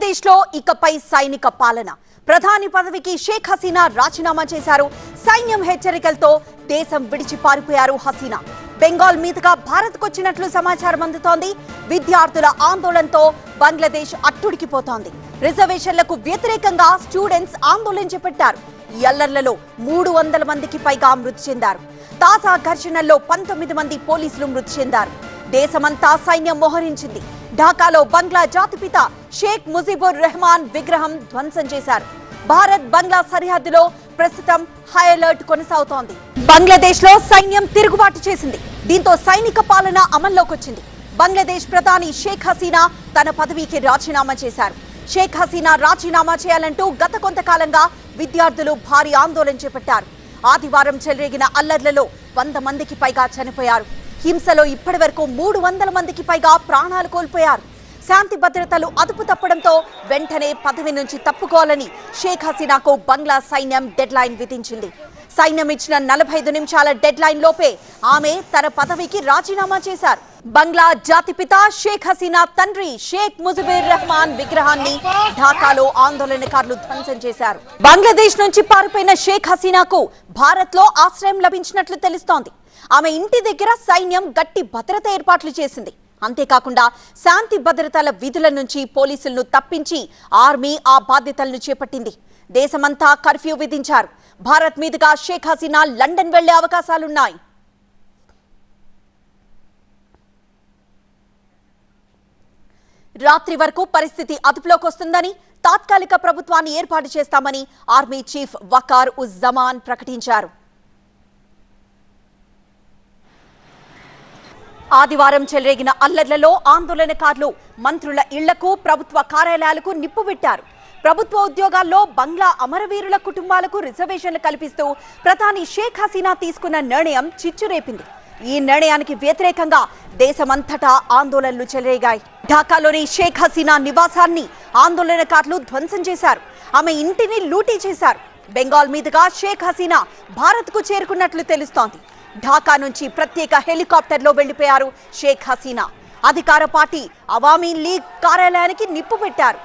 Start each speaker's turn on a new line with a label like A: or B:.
A: బంగ్లాదేశ్ ఇకపై సైనిక పాలన. ప్రధాని పదవికి షేక్ హసీనా రాజీనామా చేశారు. సైన్యం హెచ్చరికలతో దేశం విడిచి పారిపోయారు హసీనా. బెంగాల్ మీదుగా భారత్కొచ్చినట్లు సమాచారం అందుతోంది. విద్యార్థుల ఆందోళనతో బంగ్లాదేశ్ అట్టుడికిపోతోంది. రిజర్వేషన్లకు వ్యతిరేకంగా స్టూడెంట్స్ ఆందోళన చేపట్టారు. ఎల్లర్లలో మూడు వందల మందికి పైగా మృతి చెందారు. తాజా ఘర్షణల్లో పంతొమ్మిది మంది పోలీసులు మృతి చెందారు. దేశమంతా సైన్యం మోహరించింది. ఢాకాలో బంగ్లా జాతిపిత షేక్ ముజిబుర్ రెహమాన్ విగ్రహం ధ్వంసం చేశారు. భారత్ బంగ్లా సరిహద్దులో ప్రస్తుతం హై అలర్ట్ కొనసాగుతోంది. బంగ్లాదేశ్లో సైన్యం తిరుగుబాటు చేసింది. దీంతో సైనిక పాలన అమల్లోకి వచ్చింది బంగ్లాదేశ్ ప్రధాని షేక్ హసీనా తన పదవికి రాజీనామా చేశారు. షేక్ హసీనా రాజీనామా చేయాలంటూ గత కొంతకాలంగా విద్యార్థులు భారీ ఆందోళన చేపట్టారు. ఆదివారం చెలరేగిన అల్లర్లలో వంద మందికి పైగా చనిపోయారు. హింసలో ఇప్పటి వరకు మూడు వందల మందికి పైగా ప్రాణాలు కోల్పోయారు. శాంతి భద్రతలు అదుపు తప్పడంతో వెంటనే పదవి నుంచి తప్పుకోవాలని షేక్ హసీనాకు బంగ్లా సైన్యం డెడ్ లైన్ విధించింది. సైన్యం ఇచ్చిన నలభై ఐదు నిమిషాల డెడ్ లైన్ లోపే ఆమె తన పదవికి రాజీనామా చేశారు. బంగ్లా జాతిపిత షేక్ హసీనా తండ్రి షేక్ ముజిబుర్ రెహమాన్ విగ్రహాన్ని ఢాకాలో ఆందోళనకారులు ధ్వంసం చేశారు. బంగ్లాదేశ్ నుంచి పారిపోయిన షేక్ హసీనాకు భారత్లో ఆశ్రయం లభించినట్లు తెలుస్తోంది. ఆమె ఇంటి దగ్గర సైన్యం గట్టి భద్రత ఏర్పాట్లు చేసింది. అంతేకాకుండా శాంతి భద్రతల విధుల నుంచి పోలీసులను తప్పించి ఆర్మీ ఆ బాధ్యతలను చేపట్టింది. దేశమంతా కర్ఫ్యూ విధించారు. భారత్ మీదుగా షేక్ హసీనా లండన్ వెళ్ళే అవకాశాలున్నాయి. రాత్రి వరకు పరిస్థితి అదుపులోకి వస్తుందని తాత్కాలిక ప్రభుత్వాన్ని ఏర్పాటు చేస్తామని ఆర్మీ చీఫ్ వకార్ ఉజ్ జమాన్ ప్రకటించారు. ఆదివారం చెలరేగిన అల్లర్లలో ఆందోళనకారులు మంత్రుల ఇళ్ళకు ప్రభుత్వ కార్యాలయాలకు నిప్పు పెట్టారు. ప్రభుత్వ ఉద్యోగాల్లో బంగ్లా అమరవీరుల కుటుంబాలకు రిజర్వేషన్లు కల్పిస్తూ ప్రధాని షేక్ హసీనా తీసుకున్న నిర్ణయం చిచ్చురేపింది. ఈ నిర్ణయానికి వ్యతిరేకంగా దేశమంతటా ఆందోళనలు చెలరేగాయి. ఢాకాలోని షేక్ హసీనా నివాసాన్ని ఆందోళనకారులు ధ్వంసం చేశారు. ఆమె ఇంటిని లూటీ చేశారు. బెంగాల్ మీదుగా షేక్ హసీనా భారత్కు చేరుకున్నట్లు తెలుస్తోంది. ఢాకా నుంచి ప్రత్యేక హెలికాప్టర్లో వెళ్ళిపోయారు షేక్ హసీనా. అధికార పార్టీ అవామీ లీగ్ కార్యాలయానికి నిప్పు పెట్టారు.